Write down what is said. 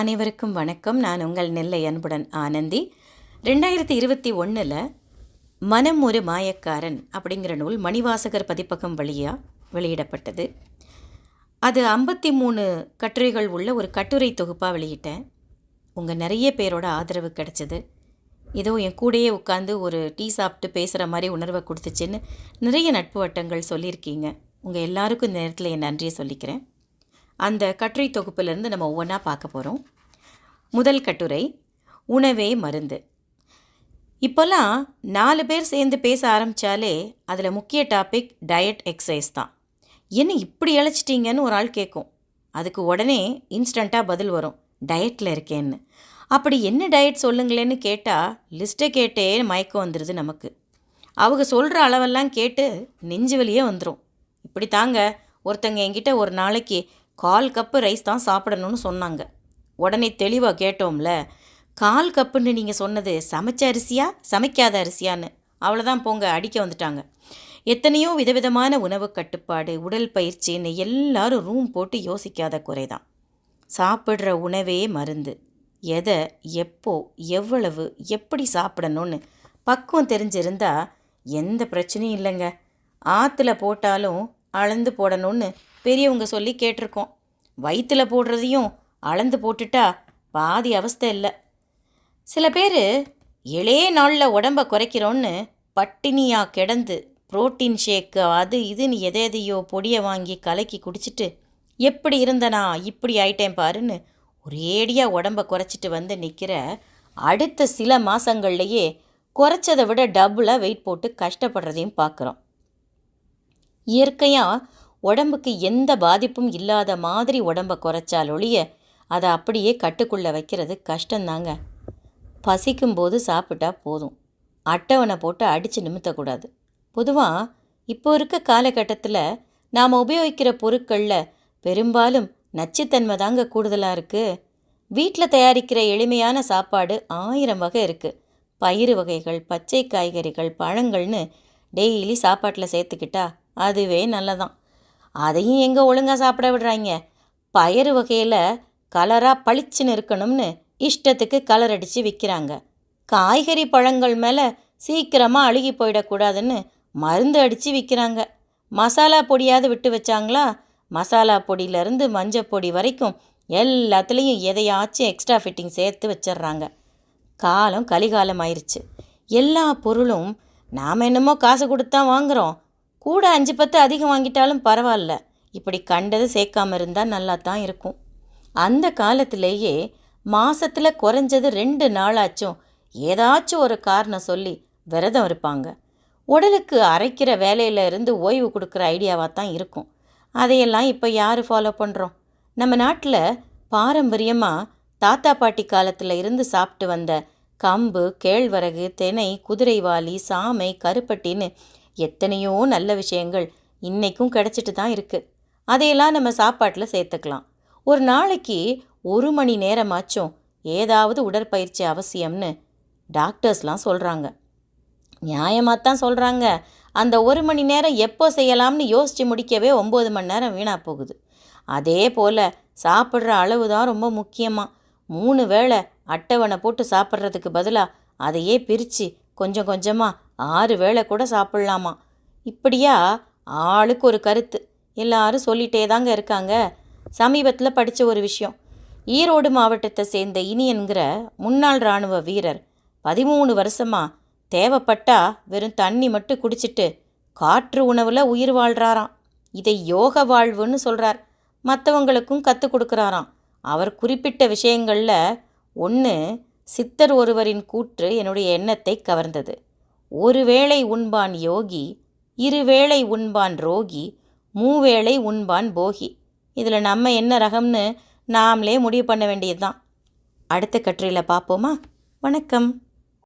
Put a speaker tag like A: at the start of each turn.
A: அனைவருக்கும் வணக்கம். நான் உங்கள் நெல்லை அன்புடன் ஆனந்தி. ரெண்டாயிரத்தி இருபத்தி ஒன்றில் மனம் ஒரு மாயக்காரன் அப்படிங்கிற நூல் மணிவாசகர் பதிப்பகம் வழியாக வெளியிடப்பட்டது. அது ஐம்பத்தி மூணு கட்டுரைகள் உள்ள ஒரு கட்டுரை தொகுப்பாக வெளியிட்டேன். உங்கள் நிறைய பேரோட ஆதரவு கிடச்சிது. ஏதோ என் கூடயே உட்காந்து ஒரு டீ சாப்பிட்டு பேசுகிற மாதிரி உணர்வை கொடுத்துச்சின்னு நிறைய நட்பு வட்டங்கள் சொல்லியிருக்கீங்க. உங்கள் எல்லாருக்கும் இந்த நேரத்தில் என் நன்றியை சொல்லிக்கிறேன். அந்த கட்டுரை தொகுப்பிலிருந்து நம்ம ஒவ்வொன்றா பார்க்க போகிறோம் முதல் கட்டுரை உணவே மருந்து. இப்போல்லாம் நாலு பேர் சேர்ந்து பேச ஆரம்பித்தாலே அதில் முக்கிய டாபிக் டயட் எக்ஸசைஸ் தான். என்ன இப்படி இழைச்சிட்டிங்கன்னு ஒரு ஆள் கேட்கும் அதுக்கு உடனே இன்ஸ்டண்ட்டாக பதில் வரும். டயட்டில் இருக்கேன்னு. அப்படி என்ன டயட் சொல்லுங்களேன்னு கேட்டால் லிஸ்ட்டை கேட்டே மயக்கம் வந்துடுது நமக்கு. அவங்க சொல்கிற அளவெல்லாம் கேட்டு நெஞ்சு வலியே வந்துடும் இப்படி தாங்க ஒருத்தங்க என்கிட்ட ஒரு நாளைக்கு கால் கப்பு ரைஸ் தான் சாப்பிடணும்னு சொன்னாங்க. உடனே தெளிவாக கேட்டோம்ல கால் கப்புன்னு நீங்கள் சொன்னது சமைச்ச அரிசியா சமைக்காத அரிசியான்னு? அவ்வளோதான் போங்க அடிக்க வந்துட்டாங்க. எத்தனையோ விதவிதமான உணவு கட்டுப்பாடு உடல் பயிற்சின்னு எல்லாரும் ரூம் போட்டு யோசிக்காத குறைதான். சாப்பிட்ற உணவே மருந்து. எதை எப்போ எவ்வளவு எப்படி சாப்பிடணும்னு பக்குவம் தெரிஞ்சிருந்தா எந்த பிரச்சனையும் இல்லைங்க. ஆற்றுல போட்டாலும் அளந்து போடணும்னு பெரியவங்க சொல்லி கேட்டிருக்கோம். வயிற்றுல போடுறதையும் அளந்து போட்டுட்டா பாதி அவஸ்தை இல்லை. சில பேர் இளே நாளில் உடம்ப குறைக்கிறோன்னு பட்டினியாக கிடந்து புரோட்டீன் ஷேக்கு அது இதுன்னு எதை எதையோ பொடியை வாங்கி கலக்கி குடிச்சிட்டு எப்படி இருந்தனா இப்படி ஆயிட்டேன் பாருன்னு ஒரேடியாக உடம்ப குறைச்சிட்டு வந்து நிற்கிற அடுத்த சில மாதங்கள்லையே குறைச்சதை விட டபுளாக வெயிட் போட்டு கஷ்டப்படுறதையும் பார்க்குறோம் இயற்கையாக உடம்புக்கு எந்த பாதிப்பும் இல்லாத மாதிரி உடம்ப குறைச்சால் ஒழிய அதை அப்படியே கட்டுக்குள்ளே வைக்கிறது கஷ்டந்தாங்க பசிக்கும்போது சாப்பிட்டா போதும். அட்டவணை போட்டு அடித்து நிமித்தக்கூடாது. பொதுவாக இப்போ இருக்க காலகட்டத்தில் நாம் உபயோகிக்கிற பொருட்களில் பெரும்பாலும் நச்சுத்தன்மை தாங்க கூடுதலாக இருக்குது வீட்டில் தயாரிக்கிற எளிமையான சாப்பாடு ஆயிரம் வகை இருக்குது பயிறு வகைகள் பச்சை காய்கறிகள் பழங்கள்னு டெய்லி சாப்பாட்டில் சேர்த்துக்கிட்டா அதுவே நல்லதான். அதையும் எங்கே ஒழுங்காக சாப்பிட விடுறாங்க பயறு வகையில் கலராக பளிச்சுன்னு இருக்கணும்னு இஷ்டத்துக்கு கலர் அடித்து விற்கிறாங்க காய்கறி பழங்கள் மேலே சீக்கிரமாக அழுகி போயிடக்கூடாதுன்னு மருந்து அடித்து விற்கிறாங்க மசாலா பொடியாவது விட்டு வச்சாங்களா? மசாலா பொடியிலேருந்து மஞ்சள் பொடி வரைக்கும் எல்லாத்துலேயும் எதையாச்சும் எக்ஸ்ட்ரா ஃபிட்டிங் சேர்த்து வச்சிடுறாங்க. காலம் கலிகாலம் ஆயிடுச்சு எல்லா பொருளும் நாம் என்னமோ காசு கொடுத்தா வாங்குகிறோம் கூட அஞ்சு பத்து அதிகம் வாங்கிட்டாலும் பரவாயில்ல. இப்படி கண்டது சேர்க்காம இருந்தால் நல்லா தான் இருக்கும். அந்த காலத்திலேயே மாதத்தில் குறைஞ்சது ரெண்டு நாளாச்சும் ஏதாச்சும் ஒரு காரணம் சொல்லி விரதம் இருப்பாங்க. உடலுக்கு அரைக்கிற வேலையில் இருந்து ஓய்வு கொடுக்குற ஐடியாவாக தான் இருக்கும். அதையெல்லாம் இப்போ யார் ஃபாலோ பண்ணுறோம் நம்ம நாட்டில் பாரம்பரியமாக தாத்தா பாட்டி காலத்தில் இருந்து சாப்பிட்டு வந்த கம்பு கேழ்வரகு தினை குதிரைவாலி சாமை கருப்பட்டின்னு எத்தனையோ நல்ல விஷயங்கள் இன்றைக்கும் கிடச்சிட்டு தான் இருக்குது அதையெல்லாம் நம்ம சாப்பாட்டில் சேர்த்துக்கலாம். ஒரு நாளைக்கு ஒரு மணி நேரமாச்சும் ஏதாவது உடற்பயிற்சி அவசியம்னு டாக்டர்ஸ்லாம் சொல்கிறாங்க நியாயமாக தான் சொல்கிறாங்க அந்த ஒரு மணி நேரம் எப்போ செய்யலாம்னு யோசித்து முடிக்கவே ஒம்பது மணி நேரம் வீணாக போகுது. அதே போல் சாப்பிட்ற அளவு தான் ரொம்ப முக்கியமாக மூணு வேளை அட்டவணை போட்டு சாப்பிட்றதுக்கு பதிலாக அதையே பிரித்து கொஞ்சம் கொஞ்சமாக ஆறு வேளை கூட சாப்பிட்லாமா? இப்படியா? ஆளுக்கு ஒரு கருத்து. எல்லாரும் சொல்லிட்டே தாங்க இருக்காங்க. சமீபத்தில் படித்த ஒரு விஷயம். ஈரோடு மாவட்டத்தை சேர்ந்த இனியன்கிற முன்னாள் இராணுவ வீரர் பதிமூணு வருஷமாக தேவைப்பட்டா வெறும் தண்ணி மட்டும் குடிச்சிட்டு காற்று உணவில் உயிர் வாழ்கிறாராம் இதை யோக வாழ்வுன்னு சொல்கிறார் மற்றவங்களுக்கும் கற்றுக் கொடுக்குறாராம். அவர் குறிப்பிட்ட விஷயங்களில் ஒன்று சித்தர் ஒருவரின் கூற்று என்னுடைய எண்ணத்தை கவர்ந்தது. ஒருவேளை உண்பான் யோகி இருவேளை உண்பான் ரோகி மூவேளை உண்பான் போகி. இதில் நம்ம என்ன ரகம்னு நாமளே முடிவு பண்ண வேண்டியது தான் அடுத்த கட்டுரையில் பார்ப்போமா? வணக்கம்.